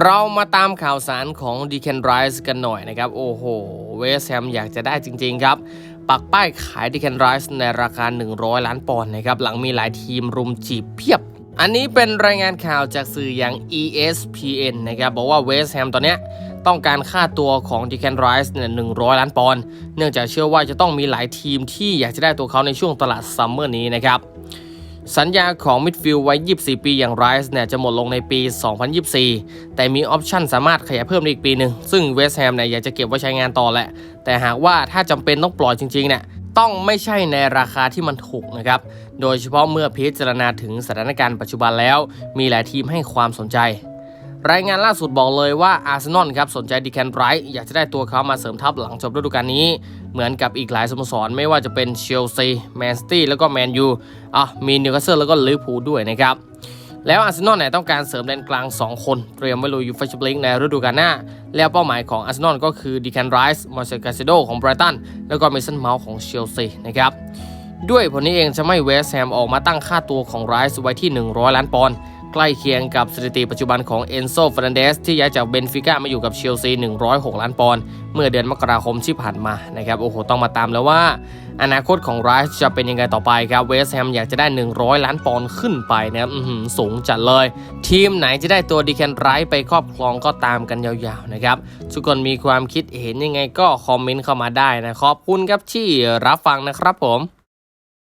เรามาตามข่าวสารของดีแคนไรส์กันหน่อยนะครับ โอ้โห เวสแฮมอยากจะได้จริง ๆ ครับ ปักป้ายขายดีแคนไรส์ในราคา 100 ล้านปอนด์นะครับ หลังมีหลายทีมรุมจีบเพียบ อันนี้เป็นรายงานข่าวจากสื่ออย่าง ESPN นะครับ บอกว่าเวสแฮมตอนนี้ต้องการค่าตัวของดีแคนไรส์เนี่ย100ล้านปอนด์ เนื่องจากเชื่อว่าจะต้องมีหลายทีมที่อยากจะได้ตัวเขาในช่วงตลาดซัมเมอร์นี้นะครับ สัญญาของมิดฟิลด์ไว้ 24 ปีอย่างไรส์เนี่ยจะหมดลงในปี 2024 แต่มีออปชั่นสามารถขยายเพิ่มอีกปีหนึ่ง ซึ่งเวสต์แฮมเนี่ยอยากจะเก็บไว้ใช้งานต่อแหละ แต่หากว่าถ้าจำเป็นต้องปล่อยจริงๆเนี่ยต้องไม่ใช่ในราคาที่มันถูกนะครับ โดยเฉพาะเมื่อพิจารณาถึงสถานการณ์ปัจจุบันแล้ว มีหลายทีมให้ความสนใจ รายงานล่าสุดบอกเลยว่าอาร์เซนอลครับสนใจดีแคนไรท์อยากจะได้ตัวเขามาเสริมทัพหลังจบฤดูกาลนี้ เหมือนกับอีกหลายสโมสร ไม่ว่าจะเป็นเชลซีแมนซิตี้แล้วก็แมนยูอะมีนิวคาสเซิลแล้วก็ลิเวอร์พูลด้วยนะครับแล้วอาร์เซนอลเนี่ยต้องการเสริมแดนกลาง 2 คน เตรียมไว้ลุยยูฟ่าแชมเปี้ยนลีกในฤดูกาลหน้า แล้วเป้าหมายของอาร์เซนอลก็คือดีแคนไรส์มาเซลกาเซโดของไบรตันแล้วก็เมสันเมาส์ของเชลซีนะครับ ด้วยผลนี้เองจะไม่เวสแฮมออกมาตั้งค่าตัวของไรส์ไว้ที่ 100 ล้านปอนด์ใกล้เคียงกับสถิติปัจจุบันของเอนโซฟ r รนเดสที่ย้ายจากเบนฟิก้ามาอยู่กับเชลซี 106 ล้านปอนด์เมื่อเดือนมกราคมที่ผ่านมานะครับโอ้โหต้องมาตามแล้วว่า อนาคตของไรส์จะเป็นยังไงต่อไปครับเวสแฮมอยากจะได้ 100 ล้านปอนด์ขึ้นไปนะครับสูงจัดเลย ทีมไหนจะได้ตัวดีแคนไรท์ไปครอบครองก็ตามกันยาวๆนะครับทุกคนมีความคิดเห็นยังไงก็คอมเมนต์เข้ามาได้นะขอบคุณครับที่รับฟังนะครับผม